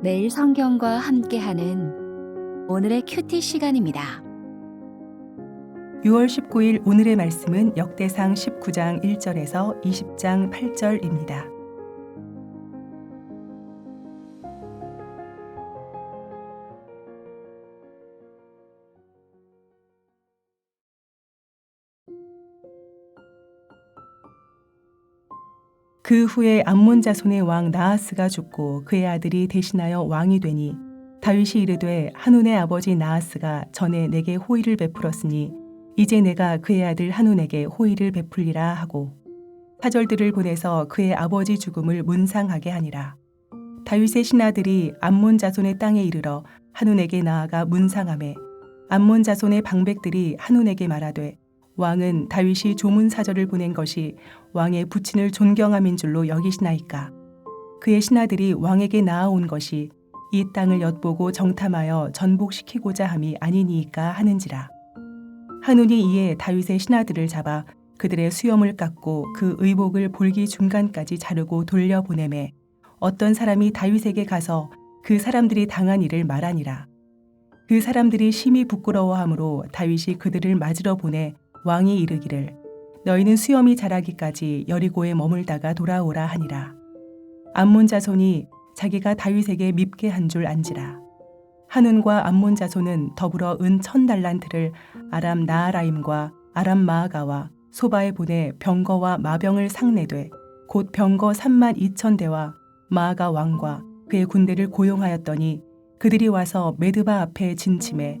매일 성경과 함께하는 오늘의 큐티 시간입니다. 6월 19일 오늘의 말씀은 역대상 19장 1절에서 20장 8절입니다. 그 후에 암몬 자손의 왕 나하스가 죽고 그의 아들이 대신하여 왕이 되니 다윗이 이르되 한운의 아버지 나하스가 전에 내게 호의를 베풀었으니 이제 내가 그의 아들 한운에게 호의를 베풀리라 하고 사절들을 보내서 그의 아버지 죽음을 문상하게 하니라. 다윗의 신하들이 암몬 자손의 땅에 이르러 한운에게 나아가 문상함에 암몬 자손의 방백들이 한운에게 말하되 왕은 다윗이 조문 사절을 보낸 것이 왕의 부친을 존경함인 줄로 여기시나이까? 그의 신하들이 왕에게 나아온 것이 이 땅을 엿보고 정탐하여 전복시키고자 함이 아니니이까 하는지라. 한운이 이에 다윗의 신하들을 잡아 그들의 수염을 깎고 그 의복을 볼기 중간까지 자르고 돌려 보내매 어떤 사람이 다윗에게 가서 그 사람들이 당한 일을 말하니라. 그 사람들이 심히 부끄러워하므로 다윗이 그들을 맞으러 보내 왕이 이르기를 너희는 수염이 자라기까지 여리고에 머물다가 돌아오라 하니라. 암몬 자손이 자기가 다윗에게 밉게 한 줄 안지라. 한운과 암몬 자손은 더불어 은 천 달란트를 아람 나아라임과 아람 마아가와 소바에 보내 병거와 마병을 상내되 곧 병거 3만 2천 대와 마아가 왕과 그의 군대를 고용하였더니 그들이 와서 메드바 앞에 진침해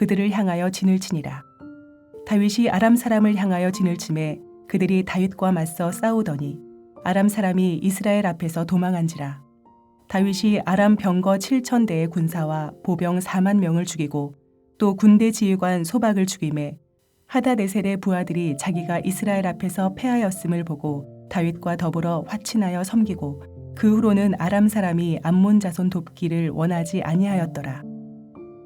그들을 향하여 진을 치니라. 다윗이 아람 사람을 향하여 진을 치매 그들이 다윗과 맞서 싸우더니 아람 사람이 이스라엘 앞에서 도망한지라. 다윗이 아람 병거 7천 대의 군사와 보병 4만 명을 죽이고 또 군대 지휘관 소박을 죽임에 하다데셀의 부하들이 자기가 이스라엘 앞에서 패하였음을 보고 다윗과 더불어 화친하여 섬기고 그 후로는 아람 사람이 암몬 자손 돕기를 원하지 아니하였더라.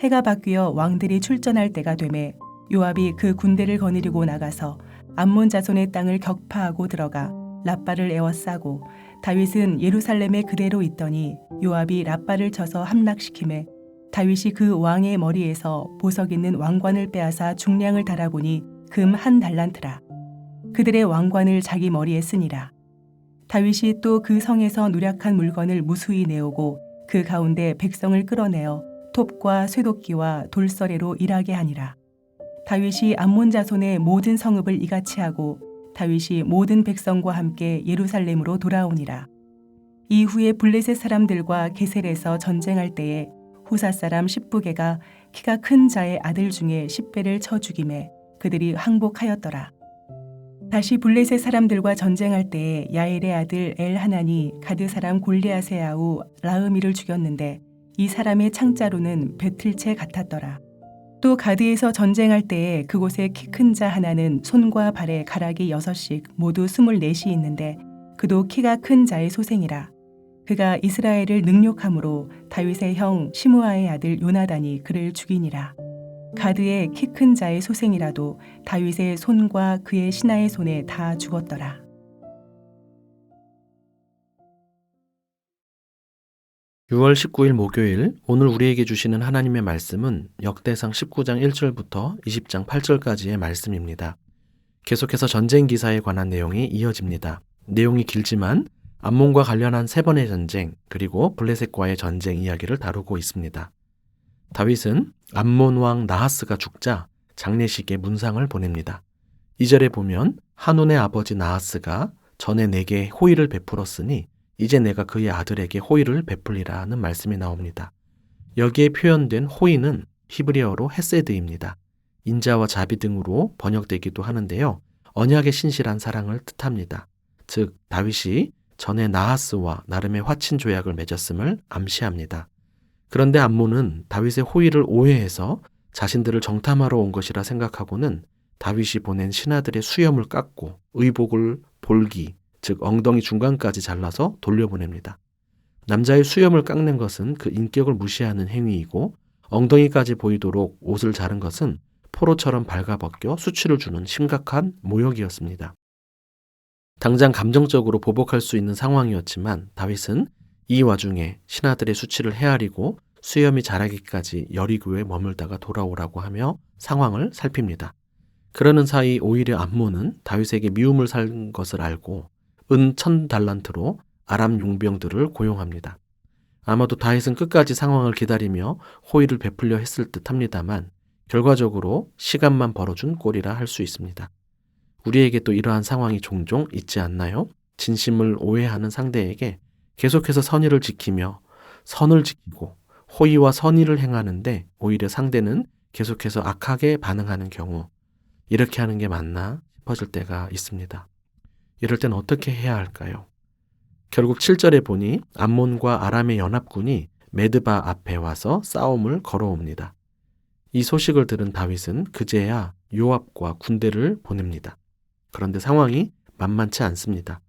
해가 바뀌어 왕들이 출전할 때가 되매 요압이 그 군대를 거느리고 나가서 암몬 자손의 땅을 격파하고 들어가 라빠를 에워싸고 다윗은 예루살렘에 그대로 있더니 요압이 라빠를 쳐서 함락시킴에 다윗이 그 왕의 머리에서 보석 있는 왕관을 빼앗아 중량을 달아보니 금 한 달란트라. 그들의 왕관을 자기 머리에 쓰니라. 다윗이 또 그 성에서 누락한 물건을 무수히 내오고 그 가운데 백성을 끌어내어 톱과 쇠도끼와 돌서래로 일하게 하니라. 다윗이 암몬 자손의 모든 성읍을 이같이 하고 다윗이 모든 백성과 함께 예루살렘으로 돌아오니라. 이후에 블레셋 사람들과 게셀에서 전쟁할 때에 후사 사람 십부게가 키가 큰 자의 아들 중에 십배를 쳐 죽임에 그들이 항복하였더라. 다시 블레셋 사람들과 전쟁할 때에 야엘의 아들 엘 하나니 가드 사람 골리앗의 아우 라흐미를 죽였는데 이 사람의 창자로는 배틀채 같았더라. 또 가드에서 전쟁할 때에 그곳에 키 큰 자 하나는 손과 발에 가락이 여섯씩 모두 스물넷이 있는데 그도 키가 큰 자의 소생이라. 그가 이스라엘을 능욕함으로 다윗의 형 시므아의 아들 요나단이 그를 죽이니라. 가드의 키 큰 자의 소생이라도 다윗의 손과 그의 신하의 손에 다 죽었더라. (6월 19일) 목요일 오늘 우리에게 주시는 하나님의 말씀은 역대상 (19장) (1절부터) (20장) (8절까지의) 말씀입니다. 계속해서 전쟁 기사에 관한 내용이 이어집니다. 내용이 길지만 암몬과 관련한 세 번의 전쟁 그리고 블레셋과의 전쟁 이야기를 다루고 있습니다. 다윗은 암몬 왕 나하스가 죽자 장례식에 문상을 보냅니다. 2절에 보면 한운의 아버지 나하스가 전에 내게 호의를 베풀었으니 이제 내가 그의 아들에게 호의를 베풀리라는 말씀이 나옵니다. 여기에 표현된 호의는 히브리어로 헤세드입니다. 인자와 자비 등으로 번역되기도 하는데요. 언약의 신실한 사랑을 뜻합니다. 즉 다윗이 전에 나하스와 나름의 화친 조약을 맺었음을 암시합니다. 그런데 암몬은 다윗의 호의를 오해해서 자신들을 정탐하러 온 것이라 생각하고는 다윗이 보낸 신하들의 수염을 깎고 의복을 볼기, 즉 엉덩이 중간까지 잘라서 돌려보냅니다. 남자의 수염을 깎는 것은 그 인격을 무시하는 행위이고 엉덩이까지 보이도록 옷을 자른 것은 포로처럼 발가벗겨 수치를 주는 심각한 모욕이었습니다. 당장 감정적으로 보복할 수 있는 상황이었지만 다윗은 이 와중에 신하들의 수치를 헤아리고 수염이 자라기까지 여리고에 머물다가 돌아오라고 하며 상황을 살핍니다. 그러는 사이 오히려 암몬은 다윗에게 미움을 살 것을 알고 은 천 달란트로 아람 용병들을 고용합니다. 아마도 다윗은 끝까지 상황을 기다리며 호의를 베풀려 했을 듯 합니다만 결과적으로 시간만 벌어준 꼴이라 할 수 있습니다. 우리에게 또 이러한 상황이 종종 있지 않나요? 진심을 오해하는 상대에게 계속해서 선의를 지키며 선을 지키고 호의와 선의를 행하는데 오히려 상대는 계속해서 악하게 반응하는 경우 이렇게 하는 게 맞나 싶어질 때가 있습니다. 이럴 땐 어떻게 해야 할까요? 결국 7절에 보니 암몬과 아람의 연합군이 메드바 앞에 와서 싸움을 걸어옵니다. 이 소식을 들은 다윗은 그제야 요압과 군대를 보냅니다. 그런데 상황이 만만치 않습니다.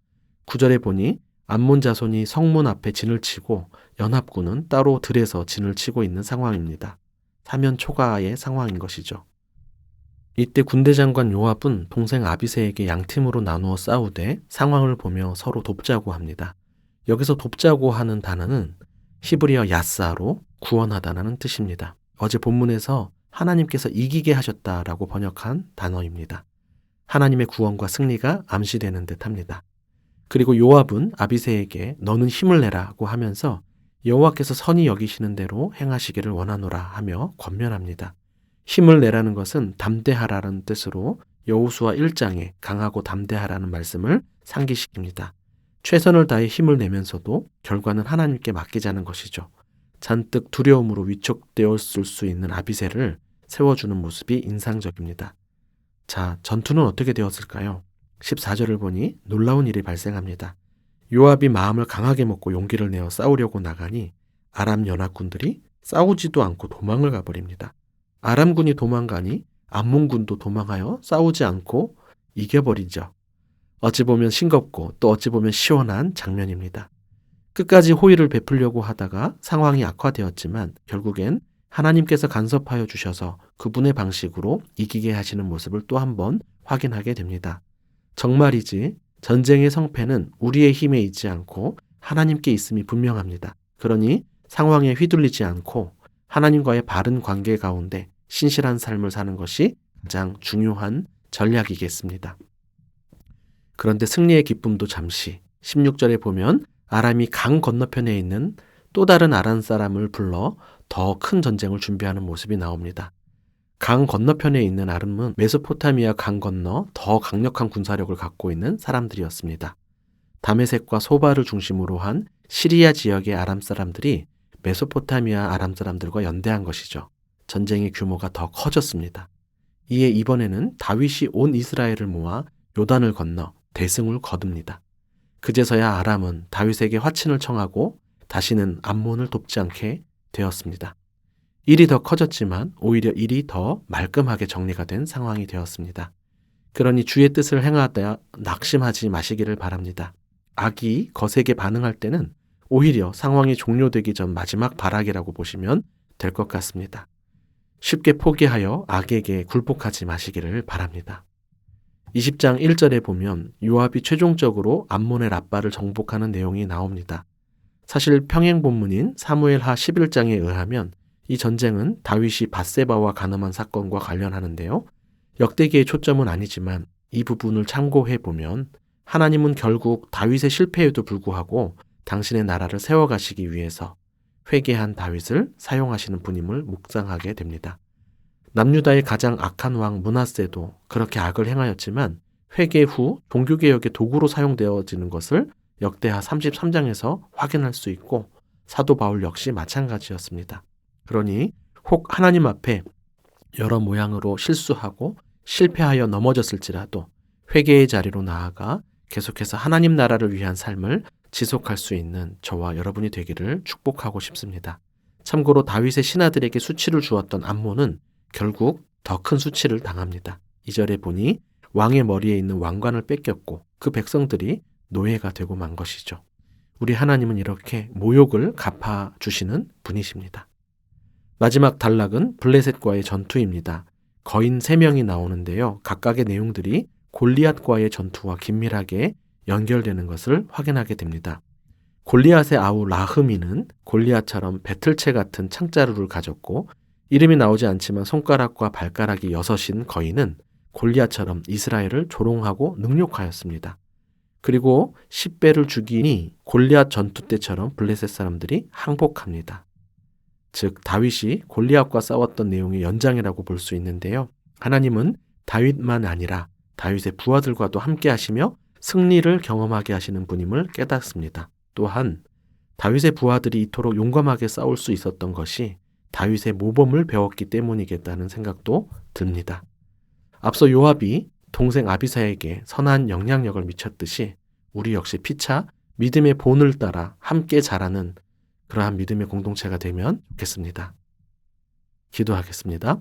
9절에 보니 암몬 자손이 성문 앞에 진을 치고 연합군은 따로 들에서 진을 치고 있는 상황입니다. 사면 초가의 상황인 것이죠. 이때 군대 장관 요압은 동생 아비세에게 양팀으로 나누어 싸우되 상황을 보며 서로 돕자고 합니다. 여기서 돕자고 하는 단어는 히브리어 야사로 구원하다라는 뜻입니다. 어제 본문에서 하나님께서 이기게 하셨다라고 번역한 단어입니다. 하나님의 구원과 승리가 암시되는 듯 합니다. 그리고 요압은 아비세에게 너는 힘을 내라고 하면서 여호와께서 선히 여기시는 대로 행하시기를 원하노라 하며 권면합니다. 힘을 내라는 것은 담대하라는 뜻으로 여호수아 1장에 강하고 담대하라는 말씀을 상기시킵니다. 최선을 다해 힘을 내면서도 결과는 하나님께 맡기자는 것이죠. 잔뜩 두려움으로 위축되었을 수 있는 아비세를 세워주는 모습이 인상적입니다. 자, 전투는 어떻게 되었을까요? 14절을 보니 놀라운 일이 발생합니다. 요압이 마음을 강하게 먹고 용기를 내어 싸우려고 나가니 아람 연합군들이 싸우지도 않고 도망을 가버립니다. 아람군이 도망가니 암몬군도 도망하여 싸우지 않고 이겨버리죠. 어찌 보면 싱겁고 또 어찌 보면 시원한 장면입니다. 끝까지 호의를 베풀려고 하다가 상황이 악화되었지만 결국엔 하나님께서 간섭하여 주셔서 그분의 방식으로 이기게 하시는 모습을 또 한 번 확인하게 됩니다. 정말이지 전쟁의 성패는 우리의 힘에 있지 않고 하나님께 있음이 분명합니다. 그러니 상황에 휘둘리지 않고 하나님과의 바른 관계 가운데 신실한 삶을 사는 것이 가장 중요한 전략이겠습니다. 그런데 승리의 기쁨도 잠시 16절에 보면 아람이 강 건너편에 있는 또 다른 아람 사람을 불러 더 큰 전쟁을 준비하는 모습이 나옵니다. 강 건너편에 있는 아름은 메소포타미아 강 건너 더 강력한 군사력을 갖고 있는 사람들이었습니다. 다메섹과 소바를 중심으로 한 시리아 지역의 아람 사람들이 메소포타미아 아람 사람들과 연대한 것이죠. 전쟁의 규모가 더 커졌습니다. 이에 이번에는 다윗이 온 이스라엘을 모아 요단을 건너 대승을 거둡니다. 그제서야 아람은 다윗에게 화친을 청하고 다시는 암몬을 돕지 않게 되었습니다. 일이 더 커졌지만 오히려 일이 더 말끔하게 정리가 된 상황이 되었습니다. 그러니 주의 뜻을 행하다 낙심하지 마시기를 바랍니다. 악이 거세게 반응할 때는 오히려 상황이 종료되기 전 마지막 발악이라고 보시면 될 것 같습니다. 쉽게 포기하여 악에게 굴복하지 마시기를 바랍니다. 20장 1절에 보면 요압이 최종적으로 암몬의 라빠를 정복하는 내용이 나옵니다. 사실 평행 본문인 사무엘하 11장에 의하면 이 전쟁은 다윗이 바세바와 가늠한 사건과 관련하는데요. 역대기의 초점은 아니지만 이 부분을 참고해 보면 하나님은 결국 다윗의 실패에도 불구하고 당신의 나라를 세워가시기 위해서 회개한 다윗을 사용하시는 분임을 묵상하게 됩니다. 남유다의 가장 악한 왕 문하세도 그렇게 악을 행하였지만 회개 후 종교개혁의 도구로 사용되어지는 것을 역대하 33장에서 확인할 수 있고 사도 바울 역시 마찬가지였습니다. 그러니 혹 하나님 앞에 여러 모양으로 실수하고 실패하여 넘어졌을지라도 회개의 자리로 나아가 계속해서 하나님 나라를 위한 삶을 지속할 수 있는 저와 여러분이 되기를 축복하고 싶습니다. 참고로 다윗의 신하들에게 수치를 주었던 암몬은 결국 더 큰 수치를 당합니다. 이절에 보니 왕의 머리에 있는 왕관을 뺏겼고 그 백성들이 노예가 되고 만 것이죠. 우리 하나님은 이렇게 모욕을 갚아 주시는 분이십니다. 마지막 단락은 블레셋과의 전투입니다. 거인 3명이 나오는데요. 각각의 내용들이 골리앗과의 전투와 긴밀하게 연결되는 것을 확인하게 됩니다. 골리앗의 아우 라흐미는 골리앗처럼 배틀채 같은 창자루를 가졌고 이름이 나오지 않지만 손가락과 발가락이 여섯인 거인은 골리앗처럼 이스라엘을 조롱하고 능욕하였습니다. 그리고 10배를 죽이니 골리앗 전투 때처럼 블레셋 사람들이 항복합니다. 즉 다윗이 골리앗과 싸웠던 내용의 연장이라고 볼 수 있는데요. 하나님은 다윗만 아니라 다윗의 부하들과도 함께 하시며 승리를 경험하게 하시는 분임을 깨닫습니다. 또한 다윗의 부하들이 이토록 용감하게 싸울 수 있었던 것이 다윗의 모범을 배웠기 때문이겠다는 생각도 듭니다. 앞서 요압이 동생 아비사에게 선한 영향력을 미쳤듯이 우리 역시 피차 믿음의 본을 따라 함께 자라는 그러한 믿음의 공동체가 되면 좋겠습니다. 기도하겠습니다.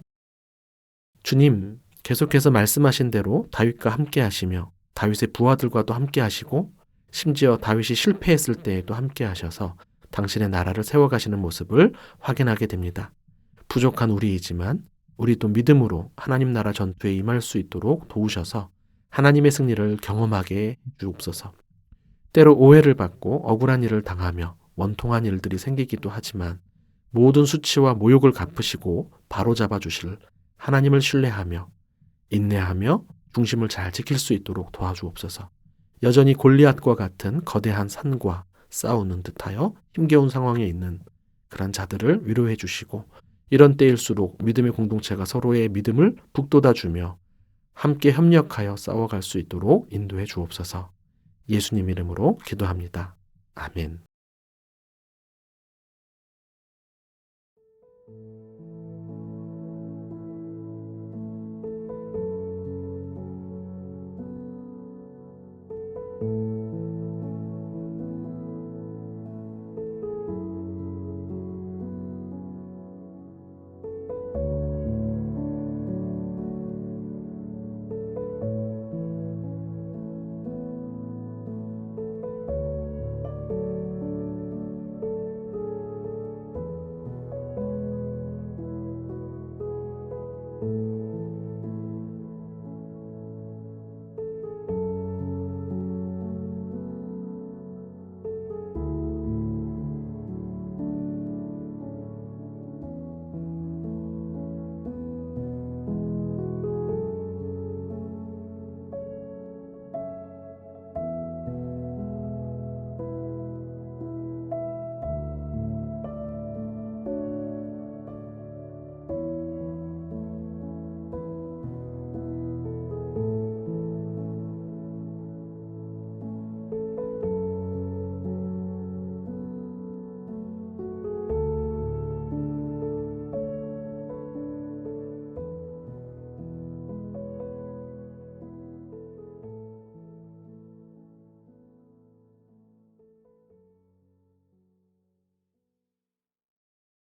주님, 계속해서 말씀하신 대로 다윗과 함께 하시며 다윗의 부하들과도 함께 하시고 심지어 다윗이 실패했을 때에도 함께 하셔서 당신의 나라를 세워가시는 모습을 확인하게 됩니다. 부족한 우리이지만 우리도 믿음으로 하나님 나라 전투에 임할 수 있도록 도우셔서 하나님의 승리를 경험하게 주옵소서. 때로 오해를 받고 억울한 일을 당하며 원통한 일들이 생기기도 하지만 모든 수치와 모욕을 갚으시고 바로잡아 주실 하나님을 신뢰하며 인내하며 중심을 잘 지킬 수 있도록 도와주옵소서. 여전히 골리앗과 같은 거대한 산과 싸우는 듯하여 힘겨운 상황에 있는 그런 자들을 위로해 주시고 이런 때일수록 믿음의 공동체가 서로의 믿음을 북돋아 주며 함께 협력하여 싸워갈 수 있도록 인도해 주옵소서. 예수님 이름으로 기도합니다. 아멘.